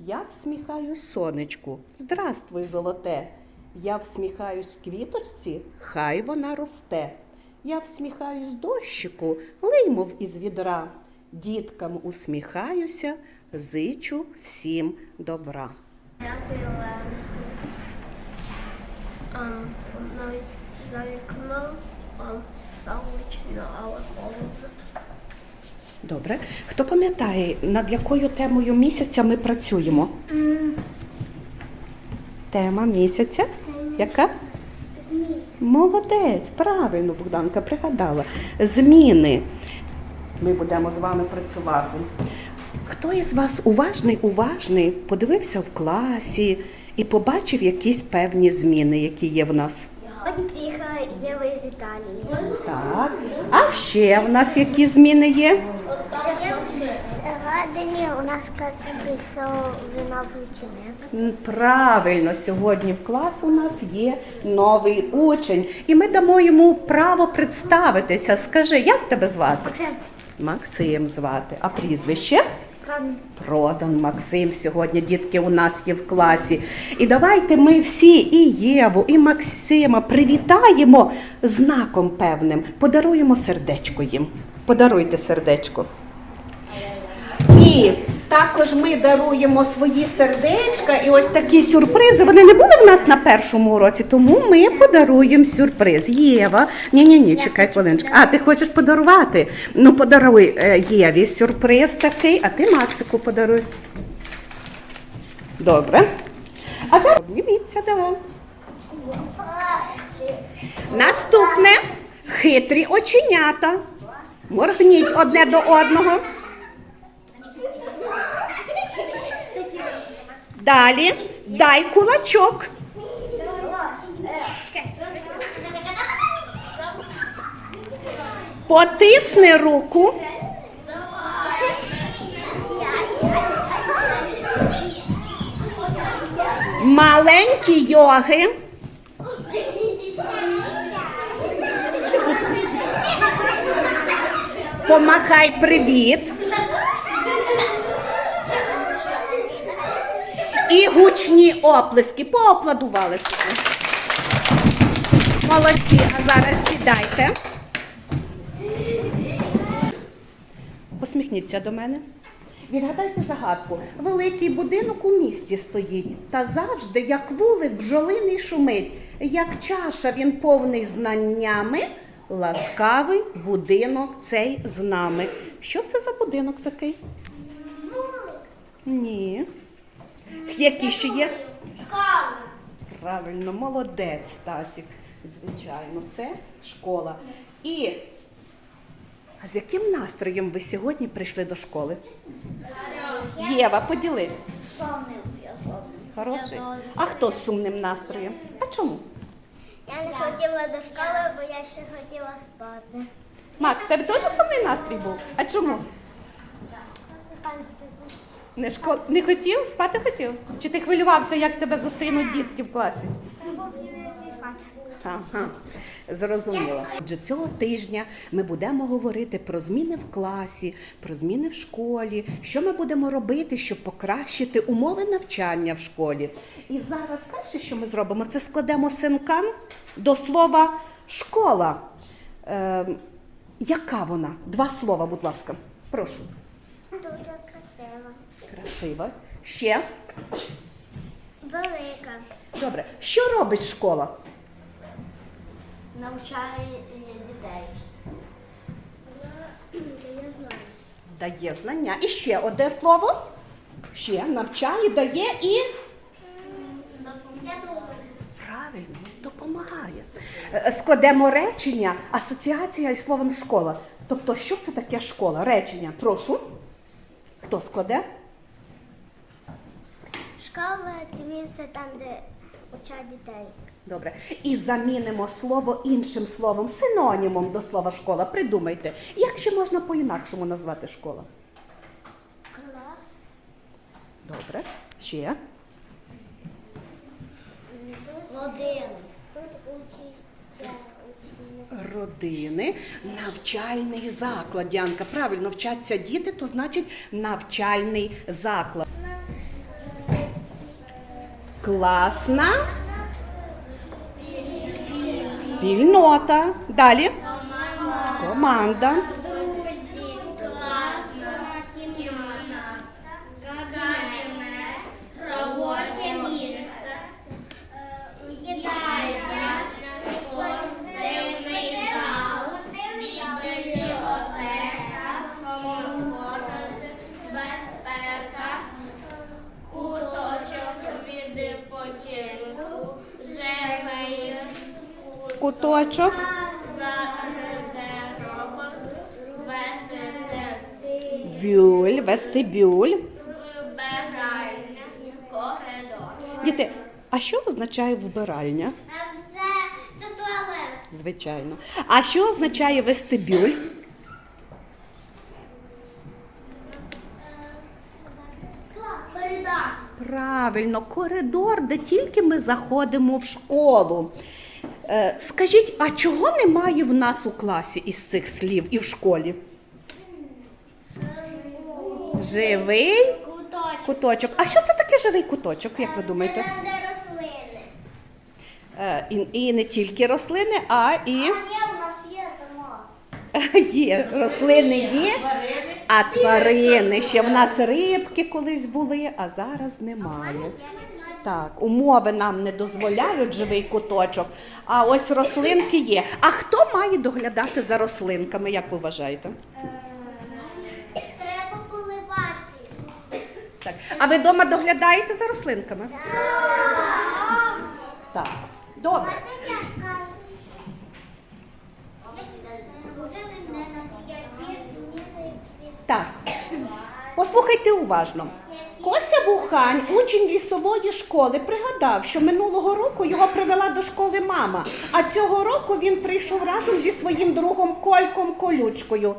Я всміхаюсь сонечку. Здравствуй, золоте. Я всміхаюсь квіточці, хай вона росте. Я всміхаюсь дощику, лий, мов із відра. Діткам усміхаюся, зичу всім добра. За вікном сонячно, але холодно. Добре. Хто пам'ятає, над якою темою місяця ми працюємо? Тема місяця? Яка? Змій. Молодець, правильно, Богданка пригадала. Зміни. Ми будемо з вами працювати. Хто із вас уважний, уважний, подивився в класі і побачив якісь певні зміни, які є в нас? Сьогодні приїхала Єва із Італії. Так. А ще в нас які зміни є? Сьогодні у нас клас прийшов новий ученик. Правильно, сьогодні в клас у нас є новий учень, і ми дамо йому право представитися. Скажи, як тебе звати? Максим. Максим звати. А прізвище? Продан Максим сьогодні дітки у нас є в класі. І давайте ми всі, і Єву, і Максима привітаємо знаком певним. Подаруємо сердечко їм. Подаруйте сердечко. І також ми даруємо свої сердечка і ось такі сюрпризи. Вони не були в нас на першому уроці, тому ми подаруємо сюрприз. Єва. Ні, ні, ні, чекай хвилиночку. А, ти хочеш подарувати? Ну, подаруй е, Єві сюрприз такий, а ти Максику подаруй. Добре. А зараз обніміться, давай. Наступне хитрі оченята. Моргніть одне до одного. Далі дай кулачок. Потисни руку. Маленькі йоги. Помахай привіт. І гучні оплески. Поаплодували собі. Молодці, а зараз сідайте. Посміхніться до мене. Відгадайте загадку. Великий будинок у місті стоїть, та завжди, як вулик бджолиний шумить, як чаша він повний знаннями, ласкавий будинок цей з нами. Що це за будинок такий? Ні. Які ще є? Школа. Правильно, молодець, Стасік. Звичайно, це школа. І а з яким настроєм ви сьогодні прийшли до школи? Єва, поділись. Я. Хороший. А хто з сумним настроєм? А чому? Я не хотіла до школи, бо я ще хотіла спати. Макс, тебе теж сумний настрій був? А чому? Не, школ... не хотів? Спати хотів? Чи ти хвилювався, як тебе зустрінуть дітки в класі? Ага, зрозуміло. Отже, цього тижня ми будемо говорити про зміни в класі, про зміни в школі, що ми будемо робити, щоб покращити умови навчання в школі. І зараз перше, що ми зробимо, це складемо синкан до слова школа. Е, яка вона? Два слова, будь ласка. Прошу. Красива. Ще. Велика. Добре. Що робить школа? Навчає дітей. Я знаю. Здає знання. І ще одне слово. Ще навчає, дає і правильно допомагає. Е, Складемо речення, асоціація із словом школа. Тобто, що це таке школа? Речення. Прошу. Хто складе? Школа це місце там, де учать дітей. Добре. І замінимо слово іншим словом, синонімом до слова школа. Придумайте, як ще можна по-інакшому назвати школа? Клас. Добре. Ще. Один. Тут учиться. Родини, навчальний заклад. Янка, правильно, вчаться діти, то значить навчальний заклад. Класна. Спільнота. Далі. Команда. Друзі, класна кімната, кабінет, робоче місце, їдальня, спортивний зал, бібліотека, комфорт, безпека, куточок відпочинку, живий Гардероб, Бюль, вестибюль. вибиральня, коридор. Діти, а що означає вбиральня? Це, це туалет. Звичайно. А що означає вестибюль? Правильно, коридор, де тільки ми заходимо в школу. Е, скажіть, а чого немає в нас у класі із цих слів і в школі? Живий Куточок. куточок. А що це таке живий куточок, як ви думаєте? Це рослини. Е, і, і не тільки рослини, а і Ні, у нас є тому. є рослини є, а тварини. Ще в нас рибки колись були, а зараз немає. Так, умови нам не дозволяють живий куточок, а ось рослинки є. А хто має доглядати за рослинками, як ви вважаєте? Треба поливати. Так. А ви вдома доглядаєте за рослинками? Так. Добре. Так. Послухайте уважно. Бухань, учень лісової школи, пригадав, що минулого року його привела до школи мама, а цього року він прийшов разом зі своїм другом Кольком Колючкою.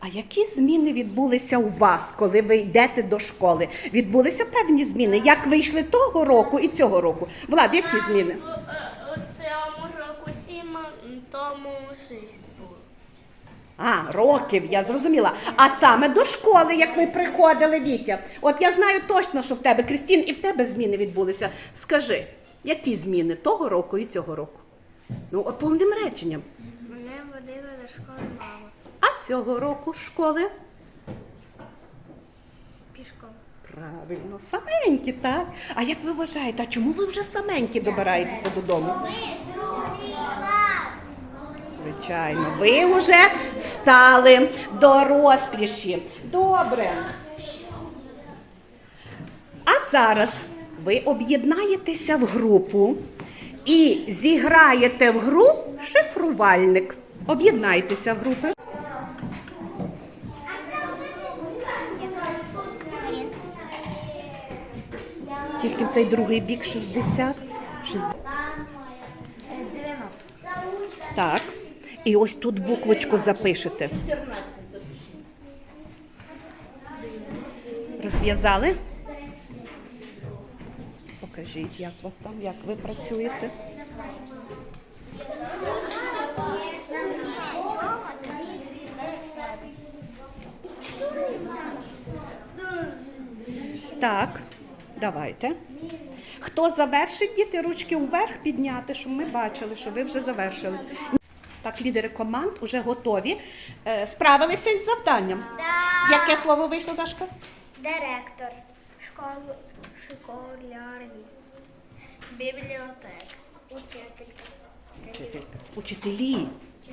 А які зміни відбулися у вас, коли ви йдете до школи? Відбулися певні зміни. Як ви йшли того року і цього року? Влад, які зміни? У, у цьому року сім, тому шість. А, років, я зрозуміла. А саме до школи, як ви приходили, Вітя. От я знаю точно, що в тебе, Крістін, і в тебе зміни відбулися. Скажи, які зміни того року і цього року? Ну, от повним реченням. Мене водила до школи мама. А цього року з школи? Пішком. Правильно, саменькі, так. А як ви вважаєте, а чому ви вже саменькі добираєтеся додому? Звичайно, ви вже стали доросліші. Добре. А зараз ви об'єднаєтеся в групу і зіграєте в гру шифрувальник. Об'єднайтеся в групи. Тільки в цей другий бік 60. 60. Так. І ось тут буквочку запишете. Розв'язали? Покажіть, як вас там, як ви працюєте. Так, давайте. Хто завершить діти, ручки вверх підняти, щоб ми бачили, що ви вже завершили. Так, лідери команд вже готові. Е, Справилися із завданням. Яке слово вийшло, Дашка? Директор. Школи. Школярні. Бібліотека. Учителька. Учителька. Учителі.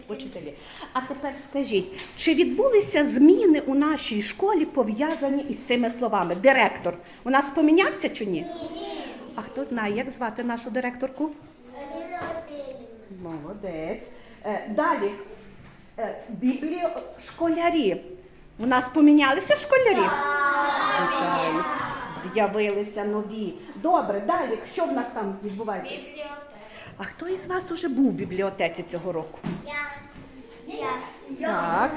Учителі. А тепер скажіть, чи відбулися зміни у нашій школі пов'язані із цими словами? Директор. У нас помінявся чи ні? А хто знає, як звати нашу директорку? Аліна Васильівна. Молодець. Е, Далі. Е, Бібліо... Школярі. У нас помінялися школярі? Звичайно. З'явилися нові. Добре, далі. Що в нас там відбувається? Бібліотека. А хто із вас уже був в бібліотеці цього року? Я. Я. Так.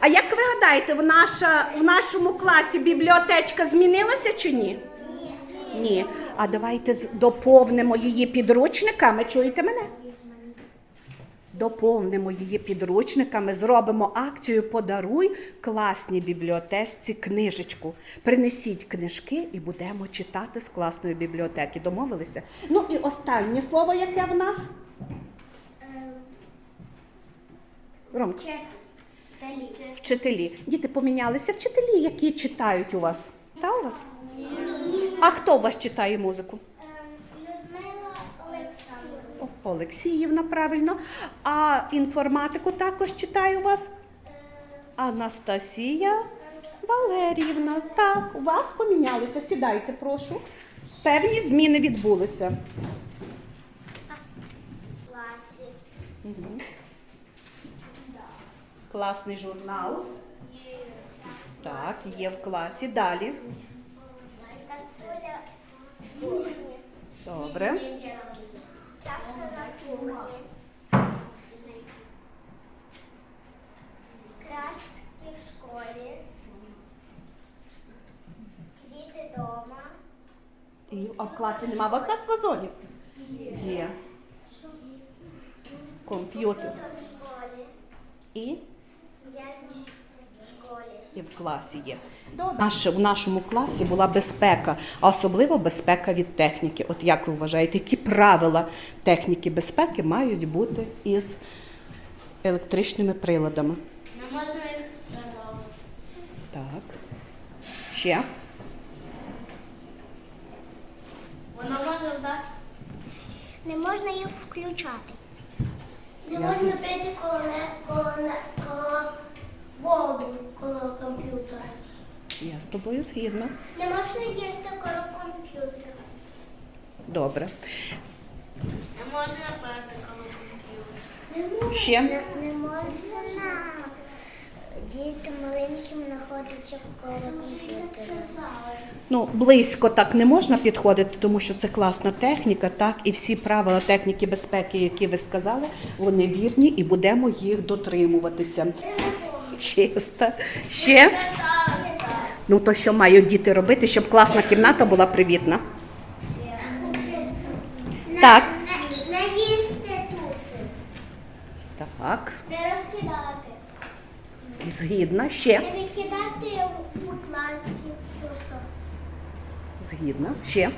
А як ви гадаєте, в, наша, в нашому класі бібліотечка змінилася чи ні? Ні. Ні. А давайте доповнимо її підручниками. Чуєте мене? Доповнимо її підручниками, зробимо акцію Подаруй класній бібліотечці книжечку. Принесіть книжки і будемо читати з класної бібліотеки. Домовилися? Ну і останнє слово, яке в нас? Ромка. Вчителі. Діти помінялися вчителі, які читають у вас. Та у вас? А хто у вас читає музику? Олексіївна, правильно. А інформатику також читає у вас? Анастасія Валеріївна. Так, у вас помінялися. Сідайте, прошу. Певні зміни відбулися. Класі. Класний журнал. Так, є в класі. Далі. Добре. Чашка на кухні. Краски в школі. Квіти вдома. І, а в класі нема вакас вазонів? Є. Комп'ютер. І? І в класі є. Наше, в нашому класі була безпека, а особливо безпека від техніки. От як ви вважаєте, які правила техніки безпеки мають бути із електричними приладами? Не можна їх. Так. Ще? Вдати. Не можна їх включати. Не можна пити коло, коло, коло воду, коло комп'ютера. Я з тобою згідна. Не можна їсти коло комп'ютера. Добре. Не можна пити коли комп'ютер. Не можна, Ще? Не, не можна коло комп'ютера. Ну, близько так не можна підходити, тому що це класна техніка, так, і всі правила техніки безпеки, які ви сказали, вони вірні і будемо їх дотримуватися. Чисто. Ще? Ну, то що мають діти робити, щоб класна кімната була привітна? Так. Не, не їсти тут. Так, Не розкидати. Згідна. Ще. Не викидати у класі просто. Згідна. Ще.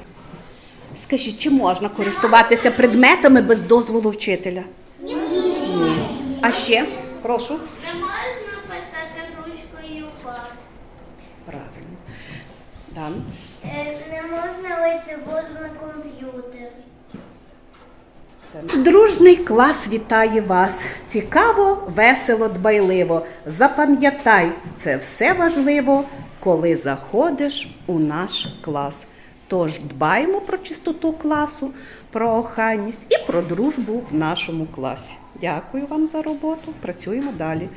Скажіть, чи можна користуватися предметами без дозволу вчителя? Ні. А ще? Прошу. Не можна писати ручкою в. Правильно. Дан. Е, Не можна вийти воду на комп'ютер. Дружний клас вітає вас. Цікаво, весело, дбайливо. Запам'ятай, це все важливо, коли заходиш у наш клас. Тож дбаємо про чистоту класу, про охайність і про дружбу в нашому класі. Дякую вам за роботу. Працюємо далі.